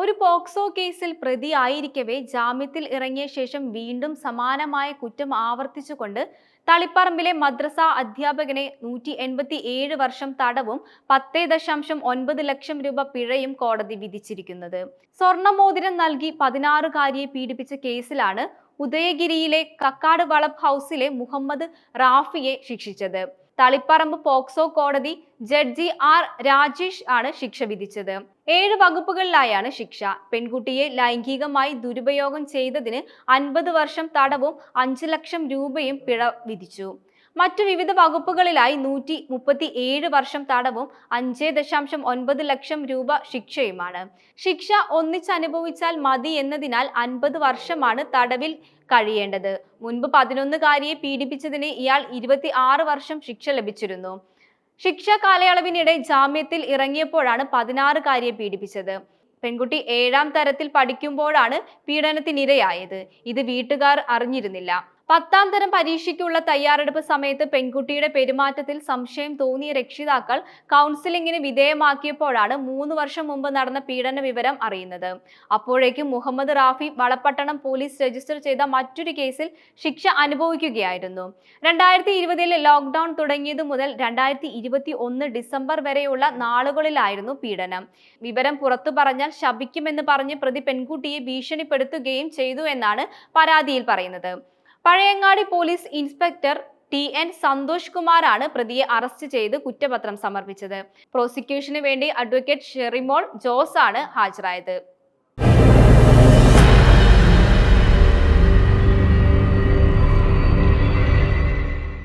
ഒരു പോക്സോ കേസിൽ പ്രതി പ്രതിയായിരിക്കവേ ജാമ്യത്തിൽ ഇറങ്ങിയ ശേഷം വീണ്ടും സമാനമായ കുറ്റം ആവർത്തിച്ചുകൊണ്ട് തളിപ്പറമ്പിലെ മദ്രസ അധ്യാപകനെ നൂറ്റി എൺപത്തി ഏഴ് വർഷം തടവും പത്തേ ദശാംശം ഒൻപത് ലക്ഷം രൂപ പിഴയും കോടതി വിധിച്ചിരിക്കുന്നത്. സ്വർണമോതിരം നൽകി പതിനാറുകാരിയെ പീഡിപ്പിച്ച കേസിലാണ് ഉദയഗിരിയിലെ കക്കാട് വളപ്പ് ഹൗസിലെ മുഹമ്മദ് റാഫിയെ ശിക്ഷിച്ചത്. തളിപ്പറമ്പ് പോക്സോ കോടതി ജഡ്ജി ആർ രാജേഷ് ആണ് ശിക്ഷ വിധിച്ചത്. ഏഴ് വകുപ്പുകളിലായാണ് ശിക്ഷ. പെൺകുട്ടിയെ ലൈംഗികമായി ദുരുപയോഗം ചെയ്തതിന് അൻപത് വർഷം തടവും അഞ്ച് ലക്ഷം രൂപയും പിഴ വിധിച്ചു. മറ്റു വിവിധ വകുപ്പുകളിലായി നൂറ്റി മുപ്പത്തി ഏഴ് വർഷം തടവും അഞ്ച് ദശാംശം ഒൻപത് ലക്ഷം രൂപ ശിക്ഷയുമാണ്. ശിക്ഷ ഒന്നിച്ചനുഭവിച്ചാൽ മതി എന്നതിനാൽ അൻപത് വർഷമാണ് തടവിൽ കഴിയേണ്ടത്. മുൻപ് പതിനൊന്നുകാരിയെ പീഡിപ്പിച്ചതിന് ഇയാൾ ഇരുപത്തി ആറ് വർഷം ശിക്ഷ ലഭിച്ചിരുന്നു. ശിക്ഷ കാലയളവിനിടെ ജാമ്യത്തിൽ ഇറങ്ങിയപ്പോഴാണ് പതിനാറുകാരിയെ പീഡിപ്പിച്ചത്. പെൺകുട്ടി ഏഴാം തരത്തിൽ പഠിക്കുമ്പോഴാണ് പീഡനത്തിനിരയായത്. ഇത് വീട്ടുകാർ അറിഞ്ഞിരുന്നില്ല. പത്താം തരം പരീക്ഷയ്ക്കുള്ള തയ്യാറെടുപ്പ് സമയത്ത് പെൺകുട്ടിയുടെ പെരുമാറ്റത്തിൽ സംശയം തോന്നിയ രക്ഷിതാക്കൾ കൗൺസിലിംഗിന് വിധേയമാക്കിയപ്പോഴാണ് മൂന്ന് വർഷം മുമ്പ് നടന്ന പീഡന വിവരം അറിയുന്നത്. അപ്പോഴേക്കും മുഹമ്മദ് റാഫി വളപ്പട്ടണം പോലീസ് രജിസ്റ്റർ ചെയ്ത മറ്റൊരു കേസിൽ ശിക്ഷ അനുഭവിക്കുകയായിരുന്നു. രണ്ടായിരത്തി ഇരുപതിൽ ലോക്ക്ഡൌൺ തുടങ്ങിയതു മുതൽ രണ്ടായിരത്തി ഇരുപത്തി ഒന്ന് ഡിസംബർ വരെയുള്ള നാളുകളിലായിരുന്നു പീഡനം. വിവരം പുറത്തു പറഞ്ഞാൽ ശപിക്കുമെന്ന് പറഞ്ഞ് പ്രതി പെൺകുട്ടിയെ ഭീഷണിപ്പെടുത്തുകയും ചെയ്തു എന്നാണ് പരാതിയിൽ പറയുന്നത്. Pazhayangadi police inspector T N Santhosh കുമാറാണ് പ്രതിയെ അറസ്റ്റ് ചെയ്ത് കുറ്റപത്രം സമർപ്പിച്ചത്. പ്രോസിക്യൂഷന് വേണ്ടി അഡ്വക്കേറ്റ് ഷെറിമോൾ ജോസ് ആണ് ഹാജരായത്.